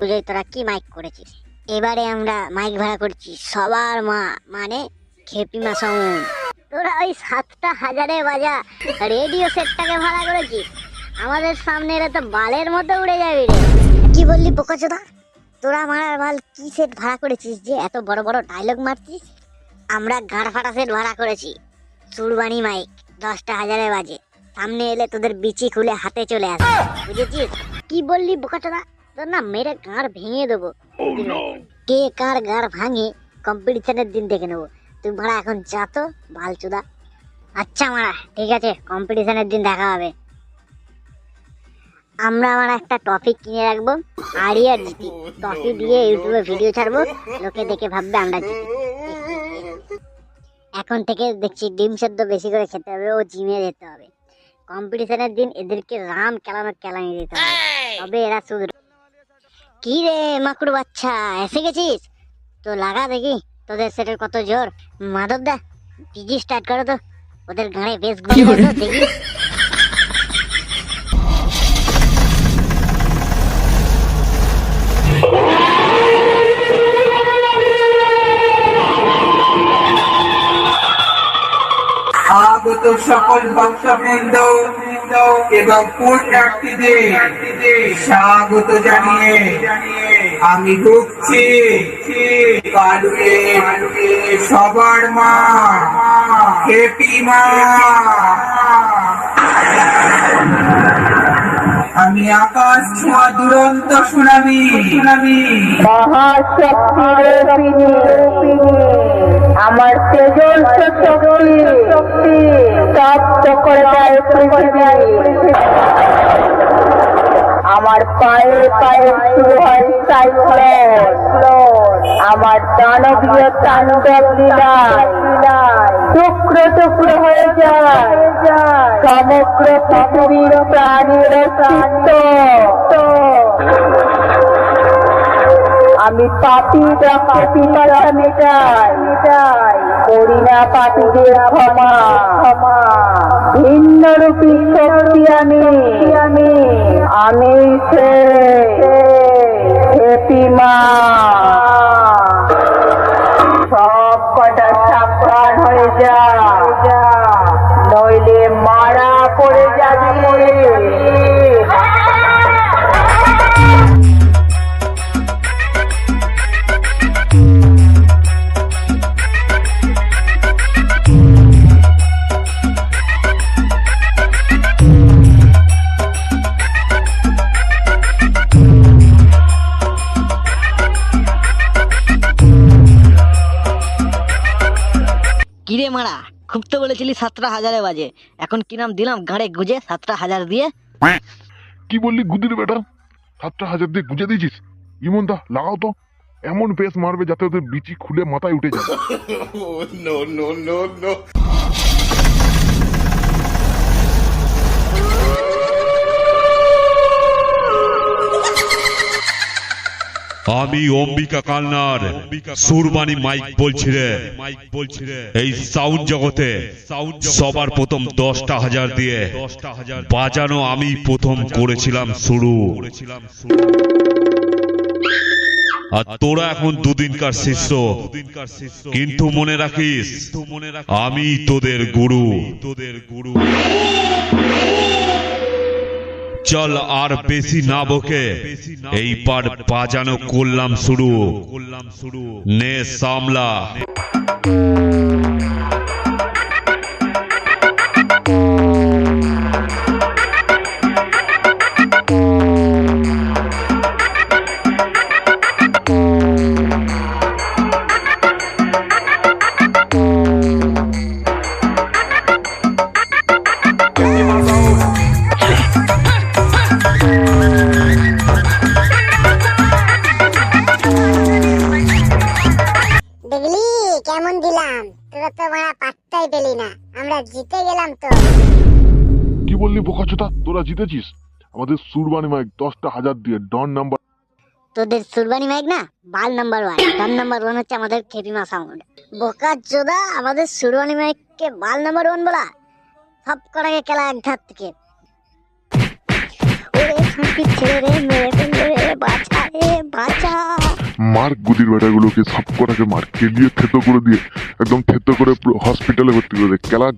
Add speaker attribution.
Speaker 1: পুজোয় তোরা কি মাইক করেছিস? এবারে আমরা মাইক ভাড়া করছি সবার মা মানে খেপিমা সাউন্ড তোরা ওই সাতটা হাজারে বাজা রেডিও সেটটাকে ভাড়া করেছিস। আমাদের সামনে এরা তো বালের মতো উড়ে যাবি রে। কি বললি বোকাচোদা? তোরা মারার বাল কি সেট ভাড়া করেছিস যে এত বড় বড় ডায়লগ মারছিস? আমরা গাড় ফাটা সেট ভাড়া করেছি। সুরবানি মাইক, দশটা হাজারে বাজে। সামনে এলে তোদের বিচি খুলে হাতে চলে আসে বুঝেছিস? কি বললি বোকাচোদা? তোর না মেরে গাঁড় ভেঙে দেবো কে কার গাড় ভাঙে কম্পিটিশনের দিন দেখে নেব তুই ভাড়া এখন যা তো বালচুদা আচ্ছা মারা ঠিক আছে কম্পিটিশনের দিন দেখা হবে আমরা আমার একটা টপিক কিনে রাখব আড়ি আর জিতি টপি দিয়ে ইউটিউবে ভিডিও ছাড়বো লোকে দেখে ভাববে আমরা জিতি এখন থেকে দেখছি ডিম সেদ্ধ বেশি করে খেতে হবে ও জিমে যেতে হবে কম্পিটিশনের দিন এদেরকে রাম কেলানো কেলানি দিতে হবে তবে এরা শুধু কি রে মাকড় বাচ্চা এসে গেছিস? তো লাগা দেখি তোদের সেটের কত জোর। মাধব দা পিজি স্টার্ট করো তো। ওদের গাড়ে বেশ তো দেখি।
Speaker 2: সকল ভক্তবৃন্দ এবং পূর্ণার্থীদের স্বাগত জানিয়ে আমি ঢুকছি। সবার মা হেপি মা। আমি আকাশ ছোঁয়া দুরন্ত শুনাবি শুনাবি
Speaker 3: আমার তেজল শক্তি শক্তি তপ্ত করে দেয় পৃথিবী আমার পায়ে পায়ে শুরু হয় সাইক্লোন। আমার দানবীয় তাণ্ডব লীলায় টুকরো টুকরো হয়ে যায়। সমগ্র পৃথিবীর প্রাণীর অস্তিত্ব। আমি পাপি পাপি মেটাই মেটাই। করি না পাপীদের ক্ষমা। ক্ষমা ভিন্ন রূপী শক্তি আমি আমি। আমি সে হেপিমা সব কটা সাবধান হয়ে যা। নইলে মারা পড়ে যাবে।
Speaker 4: কিরে মারা। খুব তো বলেছিলি সাতটা হাজারে বাজে। এখন কি নাম দিলাম? গাড়ে গুজে সাতটা হাজার দিয়ে।
Speaker 5: কি বললি গুদির বেটা? সাতটা হাজার দিয়ে গুজে দিয়েছিস? ইমন দা লাগাও তো। এমন পেস মারবে যাতে ওদের বিচি খুলে মাথায় উঠে যায়।
Speaker 6: আমি অম্বিকা কালনার সুরবানি মাইক বলছি রে। মাইক বলছি রে এই সাউন্ড জগতে সবার প্রথম দশটা হাজার দিয়ে বাজানো আমি প্রথম করেছিলাম শুরু। আর তোরা এখন দুদিনকার শিষ্য, কিন্তু মনে রাখিস আমি তোদের গুরু তোদের গুরু। চল আর বেশি না বকে। এই পার বাজানো করলাম শুরু করলাম শুরু। নে সামলা।
Speaker 1: তোরা তো মারা পাত্তাই পেলি না। আমরা জিতে গেলাম তো।
Speaker 5: কি বললি বোকাচোদা? তোরা জিতেছিস? আমাদের সুরবানি মাইক দশটা হাজার দিয়ে ডন নাম্বার
Speaker 1: তোদের সুরবানি মাইক না? বাল নাম্বার ওয়ান। ডান নাম্বার ওয়ান হচ্ছে আমাদের খেপিমা সাউন্ড। বোকা চোদা আমাদের সুরবানি মাইককে বাল নাম্বার ওয়ান বলা। সব কটাকে খেলা এক ধার থেকে। ওরে খাঁটি ছেড়ে রে মেরে
Speaker 5: মার গুদির বেটাগুলোকে সব কটাকে মার কেলিয়ে থেতো করে দিয়ে, একদম থেতো করে হসপিটালে ভর্তি করে দেয়। কেলা